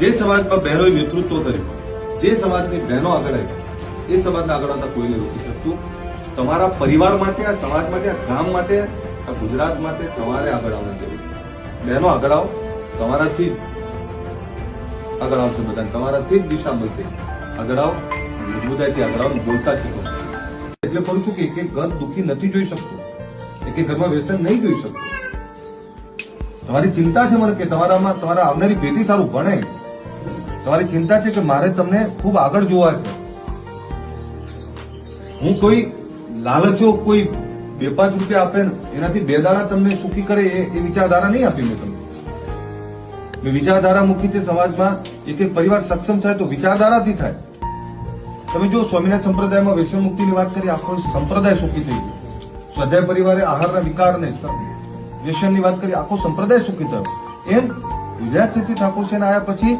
જે સમાજમાં બહેનોએ નેતૃત્વ કર્યું, જે સમાજની બહેનો આગળ આવી, એ સમાજને આગળ આવતા કોઈને રોકી શકતું તમારા પરિવાર માટે, આ સમાજ માટે, આ ગામ માટે, આ ગુજરાત માટે તમારે આગળ આવવું જરૂર બહેનો આગળ આવો, તમારાથી આગળ આવશે બધા તમારાથી જ દિશા મળશે. આગળ આવો, મજબૂતાઈથી આગળ આવો, બોલતા શીખો. એટલે કહું છું કે એક ઘર દુઃખી નથી જોઈ શકતું. એક એક ઘરમાં વ્યસન નહીં જોઈ શકતું. તમારી ચિંતા છે મને કે તમારામાં, તમારા આવનારી પેઢી સારું ભણે. તમારી ચિંતા છે કે મારે તમને ખૂબ આગળ જોવા છે. હું કોઈ લાલચો, કોઈ બે પાંચ રૂપિયા આપે એનાથી બે દાડા તમને સુખી કરે એ વિચારધારા નહીં આપી મેં તમને. મેં વિચારધારા મૂકી છે સમાજમાં, એક એક પરિવાર સક્ષમ થાય તો વિચારધારાથી થાય. તમે જો સ્વામિનારાયણ સંપ્રદાયમાં વ્યસન મુક્તિની વાત કરી, આખો સંપ્રદાય સુખી થઈ ગયો. સ્વાધ્યાય પરિવારે આહારના વિકારને વ્યસનની વાત કરી, આખો સંપ્રદાય સુખી થયો. એમ ગુજરાત સ્થિતિ ઠાકોર સેના આવ્યા પછી